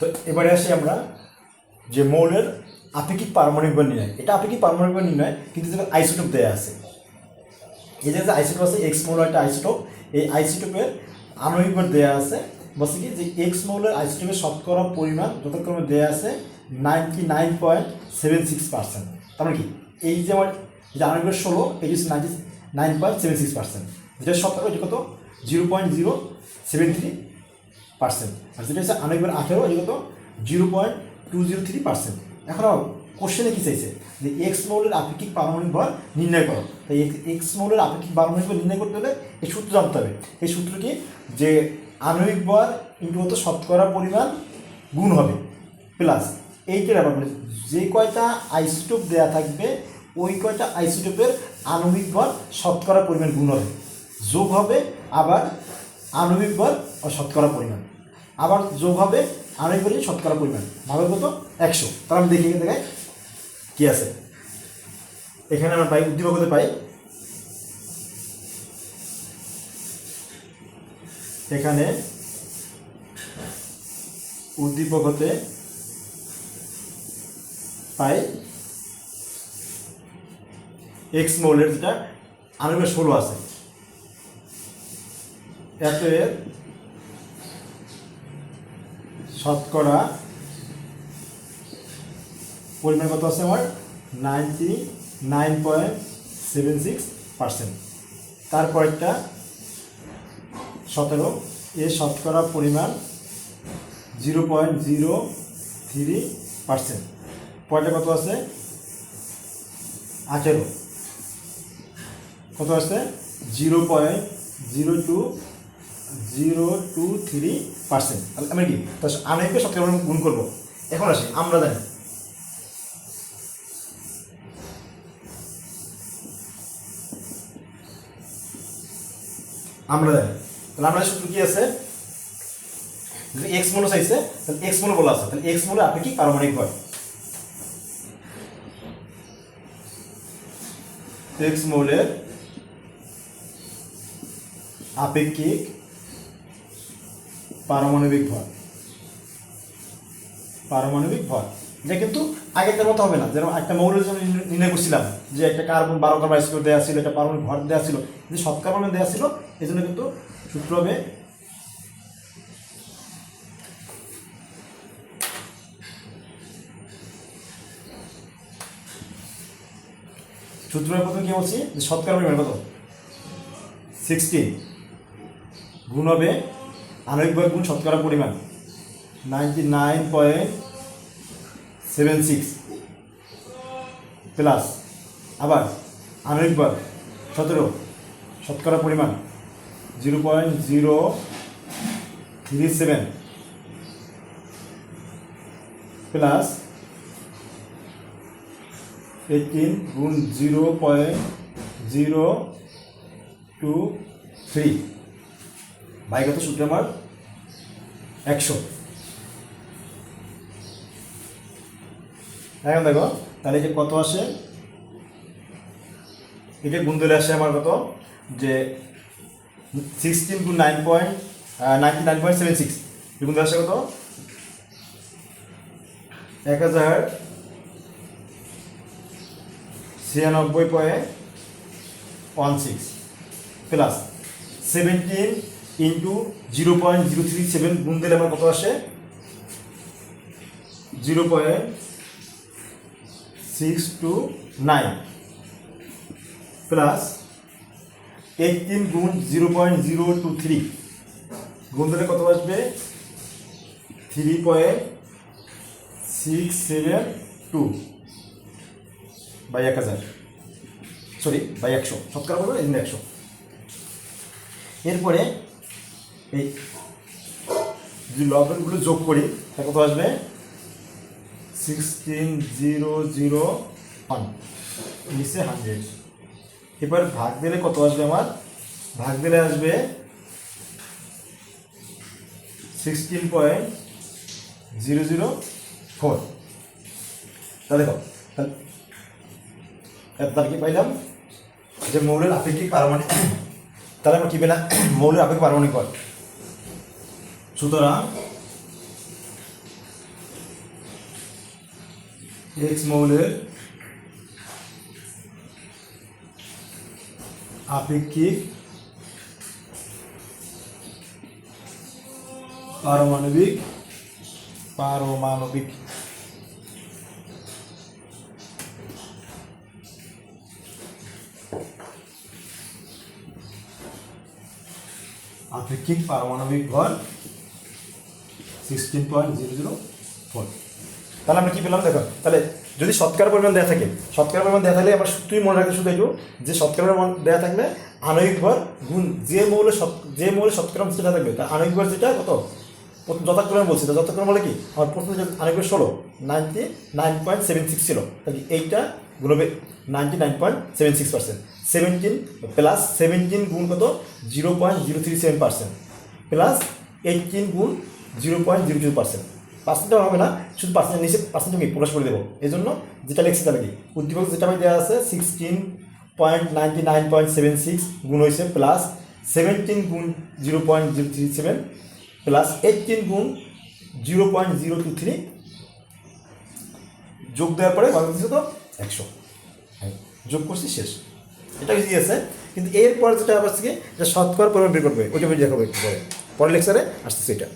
তো এবারে আসি আমরা যে মৌলের আপেক্ষিক পারমাণবিক বল নির্ণয়। এটা আপেক্ষিক পারমাণবিক বল নির্ণয়, কিন্তু যেটা আইসোটোপ দেওয়া আছে। এই যে আইসোটোপ আছে এক্স মৌল একটা আইসোটোপ এই আইসোটোপের আণবিক ভর দেওয়া আছে। বলছে কি যে এক্স মৌলের আইসোটোপের শতকরা পরিমাণ যথাক্রমে দেওয়া আছে ninety nine point seven six percent তার মানে কি? এই যে আমার যে আণবিক ষোলো এটি হচ্ছে ninety nine point seven six percent যেটা শতকরা কত? Zero point zero seven three percent. আর যেটা হচ্ছে আণবিক আঠেরো এটা কত zero point two zero three percent এখন কোশ্চেনে কী চাইছে? যে এক্স মৌলের আপেক্ষিক পারমাণবিক ভর নির্ণয় করো। তাই এক্স মৌলের আপেক্ষিক পারমাণবিক ভর নির্ণয় করতে হলে এই সূত্র জানতে হবে। এই সূত্র কি? যে আণবিক ভর ইন্টু হতো শতকরা পরিমাণ গুণ হবে প্লাস এইটার ব্যাপার মানে যে কয়টা আইসোটোপ দেওয়া থাকবে, ওই কয়টা আইসোটোপের আণবিক ভর শতকরা পরিমাণ গুণ হবে। যোগ হবে আবার আণবিক ভর ও শতকরা পরিমাণ। আবার যোগ হবে আণবিক ভরের শতকরা পরিমাণ। ভাবে কত? একশো। তাহলে আমি দেখি এখানে দেখাই কি আছে। এখানে আমরা পাই, উদ্দীপক হতে পাই। এখানে উদ্দীপক হতে পাই এক্স মৌলের যেটা আণবিক ষোলো আছে। এত এর শতকরা পরিমাণ কত আছে আমার? Ninety nine point seven six percent. তারপরটা সতেরো এর শতকরা পরিমাণ zero point zero three percent. পয়টা কত আছে? আঠেরো। কত আছে? Zero point zero two zero two three percent. আমি কি আনাইকে শতকরা পরিমাণ গুণ করব। এখন আসি, আমরা জানি। আমরা জানি। তাহলে আমরা সূত্র কি আছে? এক্স মূল্য চাইছে, তাহলে এক্স মূল্য বলা আছে। তাহলে এক্স মূল্য আপনি কি পারমাণবিক ভর এক্স মৌলের আপেক্ষিক পারমাণবিক ভর। পারমাণবিক ভর। এটা কিন্তু আগেকার মতো হবে না। যেরকম একটা মৌলের জন্য নির্ণয়- করছিলাম যে একটা কার্বন বারো কার্বন আইসোটোপ দেওয়া ছিল, একটা পারমাণবিক ভর দেওয়া ছিল। যে সব কার্বন দেওয়া ছিল, এই জন্য কিন্তু সূত্র হবে সূত্রের প্রথম কি বলছি? যে পরিমাণ কত? সিক্সটিন গুণ হবে আণবিক ভর গুণ শতকরা পরিমাণ। Ninety nine point seven six plus আবার আণবিক সতেরো শতকরা পরিমাণ। Zero point zero three seven plus eighteen গুণ zero point zero two three ভাই কত সূত্র আমার একশো। এখন দেখো, তাহলে যে কত আসে? এটা গুণ দিলে আসে আমার কত? যে sixteen two nine point ninety nine point seven six গুণ আসে কত? এক হাজার ছিয়ানব্বই point one six plus seventeen into zero point zero three seven গুণ দিলে আমার কত আসে? Zero point six two nine plus eighteen গুণ zero point zero two three গুণ দিলে কত আসবে? Three point six seven two by এক হাজার। সরি, বাই একশো। শতকরা বলব একশো। এরপরে এই যদি লবণগুলো যোগ করি তা কত আসবে? সিক্সটিন জিরো জিরো ওয়ান নিচে হান্ড্রেড এবার ভাগ দিলে কত আসবে আমার? ভাগ দিলে আসবে sixteen point zero zero four তাহলে দেখো তার কি পাইলাম যে মৌলের আপেক্ষিক পারমাণবিক তাহলে আমরা কি পেলাম? মৌলের আপেক্ষিক পারমাণবিক বল সুতরাং এক্স মৌলের আপেক্ষিক পারমাণবিক পারমাণবিক আপেক্ষিক পারমাণবিক ভর sixteen point zero zero four তাহলে আমরা কি পেলাম? দেখো, তাহলে যদি শতকরা পরিমাণ দেওয়া থাকে শতকরা পরিমাণ দেওয়া থাকলে আমরা তুই মনে রাখতে শুধু যে শতকরা পরিমাণ দেওয়া থাকলে আণবিক ভর গুণ যে শত যে মৌলের শতকরা যেটা থাকবে তা আণবিক ভর যেটা কত? যথাক্রমে বলছি তো যথাক্রম বলে কি? আমার প্রথম যে ভর ষোলো, ninety nine point seven six ছিল। তাহলে এইটা গুণবে ninety nine point seven six percent? Seventeen plus seventeen গুণ কত? Zero point zero three seven percent plus eighteen গুণ zero point zero zero percent. পার্সেন্টটা হবে না শুধু পার্সেন্ট নিচে পার্সেন্ট আমি প্রকাশ করে দেবো। এই জন্য যেটা লিখছি তাহলে কি উদ্দীপক যেটা আমি দেওয়া আছে sixteen point ninety nine point seven six গুণ হয়েছে প্লাস সেভেন্টিন গুণ zero point zero three seven plus eighteen গুণ zero point zero two three যোগ দেওয়ার পরে কত দিচ্ছে তো? একশো। হ্যাঁ, যোগ করছি শেষ। এটা ইজি আছে? কিন্তু এরপর যেটা আবার যে শতকরা পরিমাণ বের করবে ওইটা আমি দেখাবো একটু পরে। পরের লেকচারে আসতেছে এটা।